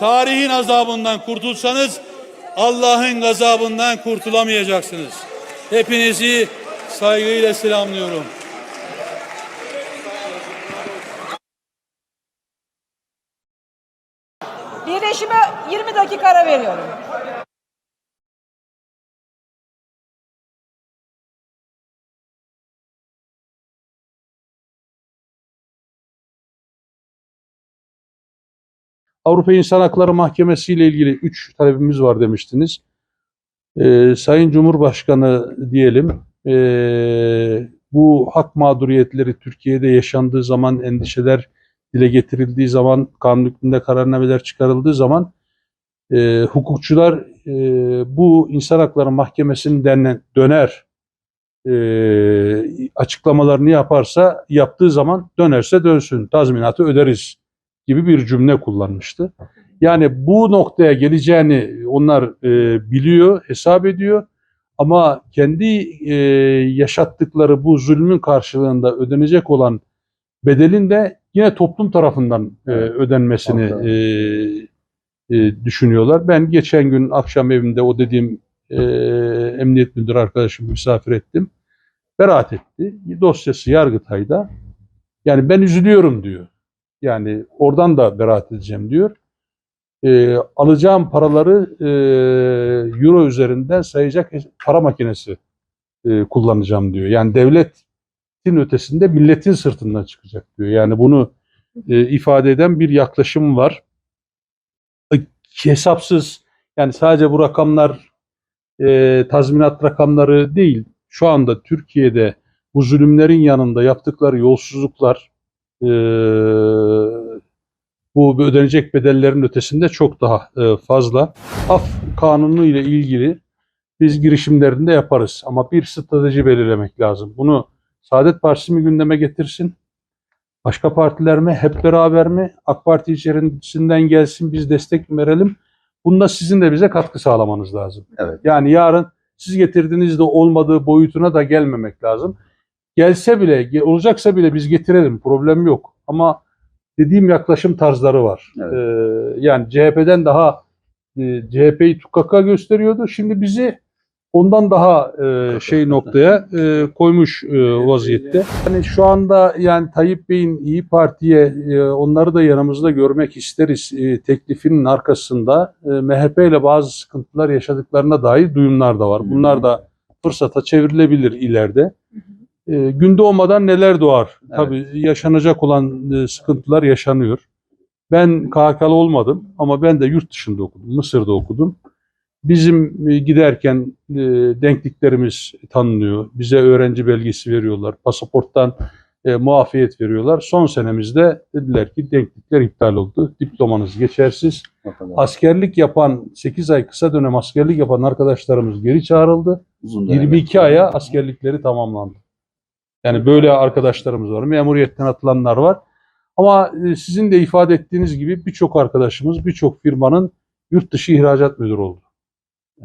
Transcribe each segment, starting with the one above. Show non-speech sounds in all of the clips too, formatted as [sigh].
tarihin azabından kurtulsanız Allah'ın gazabından kurtulamayacaksınız. Hepinizi saygıyla selamlıyorum. Birleşime 20 dakika ara veriyorum. Avrupa İnsan Hakları Mahkemesi ile ilgili üç talebimiz var demiştiniz. Ee, Sayın Cumhurbaşkanı diyelim, ee, bu hak mağduriyetleri Türkiye'de yaşandığı zaman, endişeler dile getirildiği zaman, kanun hükmünde kararnameler çıkarıldığı zaman ee, hukukçular ee, bu İnsan Hakları Mahkemesi'nden döner ee, açıklamalarını yaparsa, yaptığı zaman dönerse dönsün, tazminatı öderiz gibi bir cümle kullanmıştı. Yani bu noktaya geleceğini onlar e, biliyor, hesap ediyor ama kendi e, yaşattıkları bu zulmün karşılığında ödenecek olan bedelin de yine toplum tarafından e, ödenmesini e, e, düşünüyorlar. Ben geçen gün akşam evimde o dediğim e, emniyet müdürü arkadaşımı misafir ettim. Beraat etti. Dosyası Yargıtay'da. Yani ben üzülüyorum diyor. Yani oradan da beraat edeceğim diyor. Ee, alacağım paraları e, euro üzerinden sayacak para makinesi e, kullanacağım diyor. Yani devletin ötesinde milletin sırtından çıkacak diyor. Yani bunu e, ifade eden bir yaklaşım var. E, Hesapsız yani sadece bu rakamlar e, tazminat rakamları değil. Şu anda Türkiye'de bu zulümlerin yanında yaptıkları yolsuzluklar e, bu ödenecek bedellerin ötesinde çok daha e, fazla. Af kanunu ile ilgili biz girişimlerinde yaparız ama bir strateji belirlemek lazım. Bunu Saadet Partisi mi gündeme getirsin? Başka partiler mi? Hep beraber mi? AK Parti içerisinden gelsin biz destek verelim. Bunda sizin de bize katkı sağlamanız lazım. Evet. Yani yarın siz getirdiğinizde olmadığı boyutuna da gelmemek lazım. Gelse bile, olacaksa bile biz getirelim. Problem yok. Ama dediğim yaklaşım tarzları var. Evet. Ee, yani CHP'den daha e, CHP'yi tukaka gösteriyordu. Şimdi bizi ondan daha e, şey noktaya e, koymuş e, vaziyette. Yani şu anda yani Tayyip Bey'in İyi Parti'ye e, onları da yanımızda görmek isteriz e, teklifinin arkasında e, MHP ile bazı sıkıntılar yaşadıklarına dair duyumlar da var. Bunlar da fırsata çevrilebilir ileride. E, gün doğmadan neler doğar? Evet. Tabii yaşanacak olan e, sıkıntılar yaşanıyor. Ben KHK'lı olmadım ama ben de yurt dışında okudum. Mısır'da okudum. Bizim e, giderken e, denkliklerimiz tanınıyor. Bize öğrenci belgesi veriyorlar. Pasaporttan e, muafiyet veriyorlar. Son senemizde dediler ki denklikler iptal oldu. Diplomanız geçersiz. Askerlik yapan 8 ay kısa dönem askerlik yapan arkadaşlarımız geri çağrıldı. Uzun dönem. 22 aya askerlikleri tamamlandı. Yani böyle arkadaşlarımız var. Memuriyetten atılanlar var. Ama e, sizin de ifade ettiğiniz gibi birçok arkadaşımız, birçok firmanın yurt dışı ihracat müdürü oldu.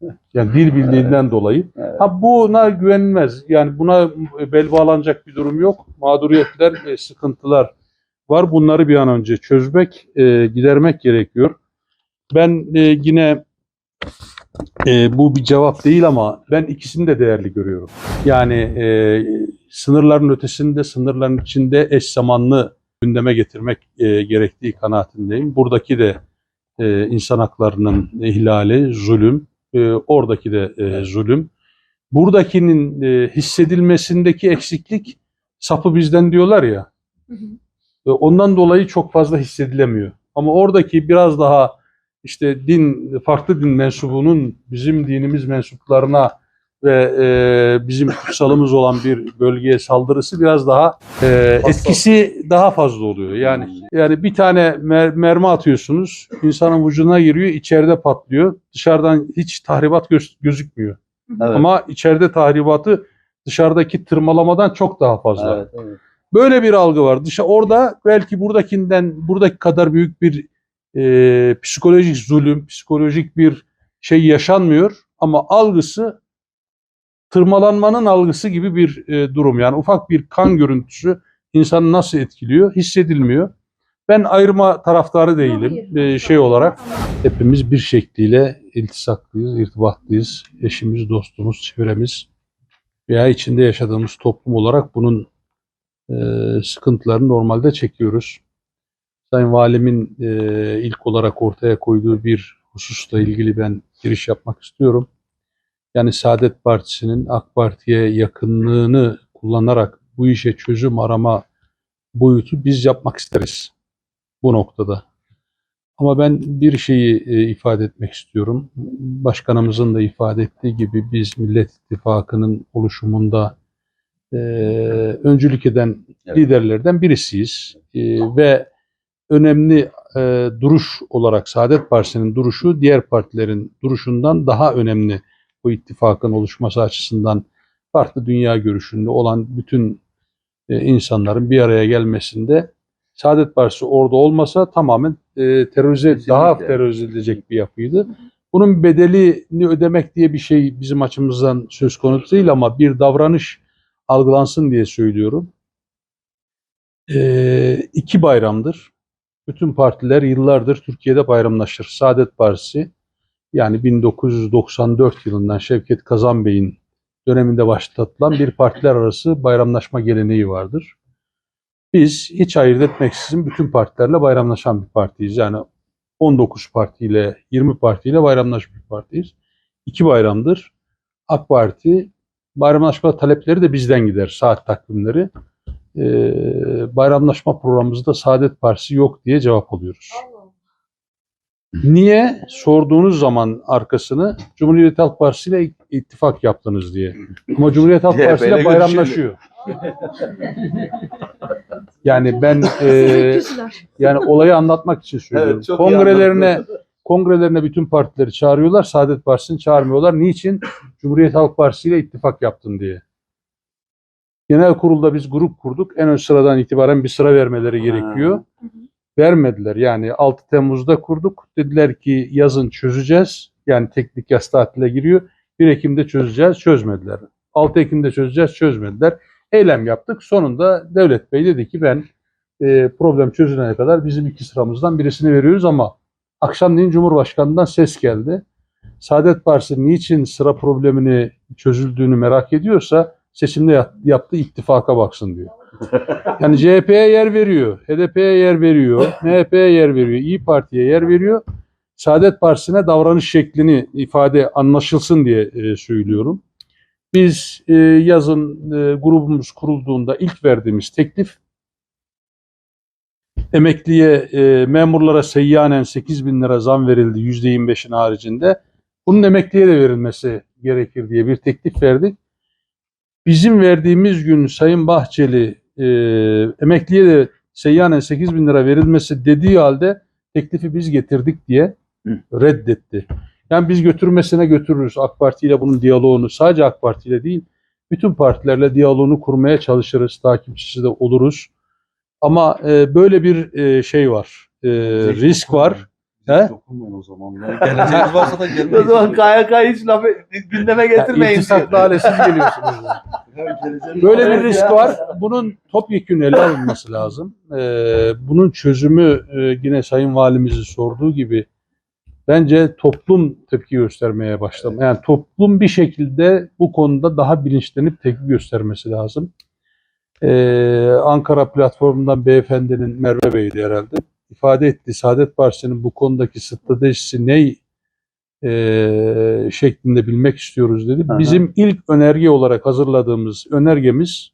[laughs] Yani dil bildiğinden dolayı. Evet. Ha buna güvenilmez. Yani buna bel bağlanacak bir durum yok. Mağduriyetler, e, sıkıntılar var. Bunları bir an önce çözmek, e, gidermek gerekiyor. Ben e, yine e, bu bir cevap değil ama ben ikisini de değerli görüyorum. Yani e, sınırların ötesinde, sınırların içinde eş zamanlı gündeme getirmek e, gerektiği kanaatindeyim. Buradaki de e, insan haklarının ihlali, zulüm, e, oradaki de e, zulüm. Buradakinin e, hissedilmesindeki eksiklik sapı bizden diyorlar ya. E, ondan dolayı çok fazla hissedilemiyor. Ama oradaki biraz daha işte din farklı din mensubunun bizim dinimiz mensuplarına ve e, bizim kutsalımız olan bir bölgeye saldırısı biraz daha e, etkisi daha fazla oluyor. Yani yani bir tane mer- mermi atıyorsunuz, insanın vücuduna giriyor, içeride patlıyor. Dışarıdan hiç tahribat göz- gözükmüyor. Evet. Ama içeride tahribatı dışarıdaki tırmalamadan çok daha fazla. Evet, evet. Böyle bir algı var. Dışa orada belki buradakinden buradaki kadar büyük bir e, psikolojik zulüm, psikolojik bir şey yaşanmıyor ama algısı tırmalanmanın algısı gibi bir e, durum. Yani ufak bir kan görüntüsü insanı nasıl etkiliyor hissedilmiyor. Ben ayırma taraftarı değilim. Ee, şey olarak hepimiz bir şekliyle iltisaklıyız, irtibatlıyız. Eşimiz, dostumuz, çevremiz veya içinde yaşadığımız toplum olarak bunun e, sıkıntılarını normalde çekiyoruz. Sayın Valimin e, ilk olarak ortaya koyduğu bir hususla ilgili ben giriş yapmak istiyorum. Yani Saadet Partisi'nin AK Parti'ye yakınlığını kullanarak bu işe çözüm arama boyutu biz yapmak isteriz bu noktada. Ama ben bir şeyi e, ifade etmek istiyorum. Başkanımızın da ifade ettiği gibi biz Millet İttifakı'nın oluşumunda e, öncülük eden Evet. liderlerden birisiyiz. E, ve önemli e, duruş olarak Saadet Partisi'nin duruşu diğer partilerin duruşundan daha önemli bu ittifakın oluşması açısından farklı dünya görüşünde olan bütün e, insanların bir araya gelmesinde Saadet Partisi orada olmasa tamamen e, terörize Kesinlikle. daha terörize edilecek bir yapıydı. Bunun bedelini ödemek diye bir şey bizim açımızdan söz konusu değil ama bir davranış algılansın diye söylüyorum. E, iki bayramdır. Bütün partiler yıllardır Türkiye'de bayramlaşır. Saadet Partisi yani 1994 yılından Şevket Kazan Bey'in döneminde başlatılan bir partiler arası bayramlaşma geleneği vardır. Biz hiç ayırt etmeksizin bütün partilerle bayramlaşan bir partiyiz. Yani 19 partiyle 20 partiyle bayramlaşmış bir partiyiz. İki bayramdır. AK Parti bayramlaşma talepleri de bizden gider. Saat takvimleri. Ee, bayramlaşma programımızda Saadet Partisi yok diye cevap alıyoruz. Niye sorduğunuz zaman arkasını Cumhuriyet Halk Partisi ile ittifak yaptınız diye. Ama Cumhuriyet Halk [laughs] Partisi ile bayramlaşıyor. yani ben [laughs] e, yani olayı anlatmak için söylüyorum. Evet, Kongrelerine kongrelerine bütün partileri çağırıyorlar. Saadet Partisi'ni çağırmıyorlar. Niçin? Cumhuriyet Halk Partisi ile ittifak yaptın diye. Genel kurulda biz grup kurduk. En ön sıradan itibaren bir sıra vermeleri gerekiyor. Vermediler. Yani 6 Temmuz'da kurduk. Dediler ki yazın çözeceğiz. Yani teknik yaz tatile giriyor. 1 Ekim'de çözeceğiz. Çözmediler. 6 Ekim'de çözeceğiz. Çözmediler. Eylem yaptık. Sonunda Devlet Bey dedi ki ben e, problem çözülene kadar bizim iki sıramızdan birisini veriyoruz ama akşamleyin Cumhurbaşkanı'ndan ses geldi. Saadet Partisi niçin sıra problemini çözüldüğünü merak ediyorsa seçimde yap- yaptığı ittifaka baksın diyor. Yani CHP'ye yer veriyor, HDP'ye yer veriyor, MHP'ye yer veriyor, İyi Parti'ye yer veriyor. Saadet Partisi'ne davranış şeklini ifade anlaşılsın diye e, söylüyorum. Biz e, yazın e, grubumuz kurulduğunda ilk verdiğimiz teklif emekliye, e, memurlara seyyanen 8 bin lira zam verildi %25'in haricinde. Bunun emekliye de verilmesi gerekir diye bir teklif verdik. Bizim verdiğimiz gün Sayın Bahçeli e, emekliye de seyyanen 8 bin lira verilmesi dediği halde teklifi biz getirdik diye reddetti. Yani biz götürmesine götürürüz AK Parti ile bunun diyaloğunu sadece AK Parti ile değil bütün partilerle diyaloğunu kurmaya çalışırız, takipçisi de oluruz. Ama e, böyle bir e, şey var, e, risk var. He? Dokunmayın o zaman. Yani [laughs] geleceğiniz varsa da O gelmeyin. zaman KYK hiç lafı gündeme Yani getirmeyin. hale siz [laughs] geliyorsunuz. yani. Böyle bir risk var. Bunun topyekun ele alınması lazım. Ee, bunun çözümü e, yine Sayın Valimizin sorduğu gibi bence toplum tepki göstermeye başladı. Yani toplum bir şekilde bu konuda daha bilinçlenip tepki göstermesi lazım. Ee, Ankara platformundan beyefendinin Merve Bey'di herhalde ifade etti. Saadet Partisi'nin bu konudaki stratejisi ne e, şeklinde bilmek istiyoruz dedi. Aha. Bizim ilk önerge olarak hazırladığımız önergemiz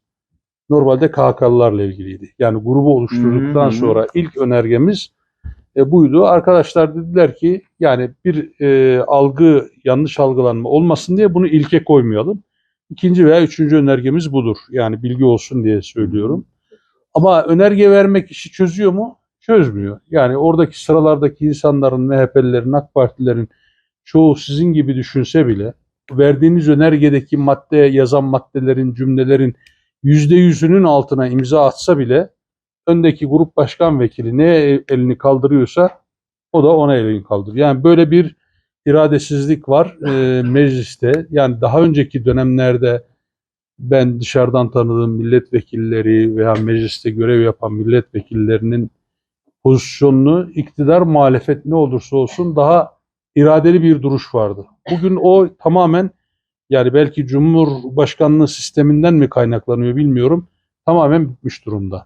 normalde KHK'lılarla ilgiliydi. Yani grubu oluşturduktan Hı hı. sonra ilk önergemiz e, buydu. Arkadaşlar dediler ki yani bir e, algı yanlış algılanma olmasın diye bunu ilke koymayalım. İkinci veya üçüncü önergemiz budur. Yani bilgi olsun diye söylüyorum. Ama önerge vermek işi çözüyor mu? Çözmüyor. Yani oradaki sıralardaki insanların, MHP'lilerin, AK Partilerin çoğu sizin gibi düşünse bile verdiğiniz önergedeki madde yazan maddelerin, cümlelerin yüzde yüzünün altına imza atsa bile öndeki grup başkan vekili ne elini kaldırıyorsa o da ona elini kaldırıyor. Yani böyle bir iradesizlik var e, mecliste. Yani daha önceki dönemlerde ben dışarıdan tanıdığım milletvekilleri veya mecliste görev yapan milletvekillerinin pozisyonunu iktidar muhalefet ne olursa olsun daha iradeli bir duruş vardı. Bugün o tamamen yani belki Cumhurbaşkanlığı sisteminden mi kaynaklanıyor bilmiyorum. Tamamen bitmiş durumda.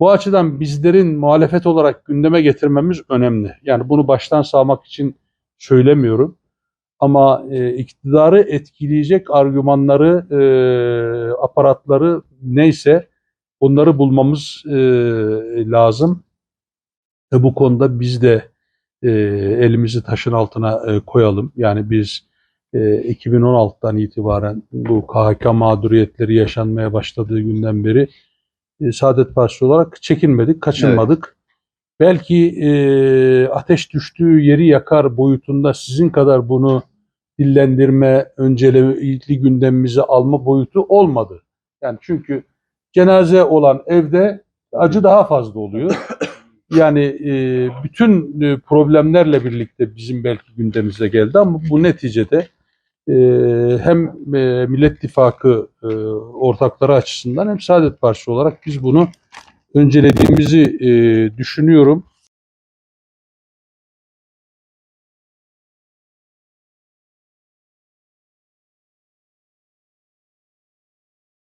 Bu açıdan bizlerin muhalefet olarak gündeme getirmemiz önemli. Yani bunu baştan sağmak için söylemiyorum. Ama e, iktidarı etkileyecek argümanları, e, aparatları neyse bunları bulmamız e, lazım. E, bu konuda biz de e, elimizi taşın altına e, koyalım. Yani biz e, 2016'dan itibaren bu KHK mağduriyetleri yaşanmaya başladığı günden beri e, Saadet Partisi olarak çekinmedik, kaçınmadık. Belki e, ateş düştüğü yeri yakar boyutunda sizin kadar bunu dillendirme, öncelikli gündemimize alma boyutu olmadı. Yani çünkü cenaze olan evde acı daha fazla oluyor. [coughs] Yani e, bütün e, problemlerle birlikte bizim belki gündemimize geldi ama bu neticede e, hem e, Millet İttifakı e, ortakları açısından hem Saadet Partisi olarak biz bunu öncelediğimizi e, düşünüyorum.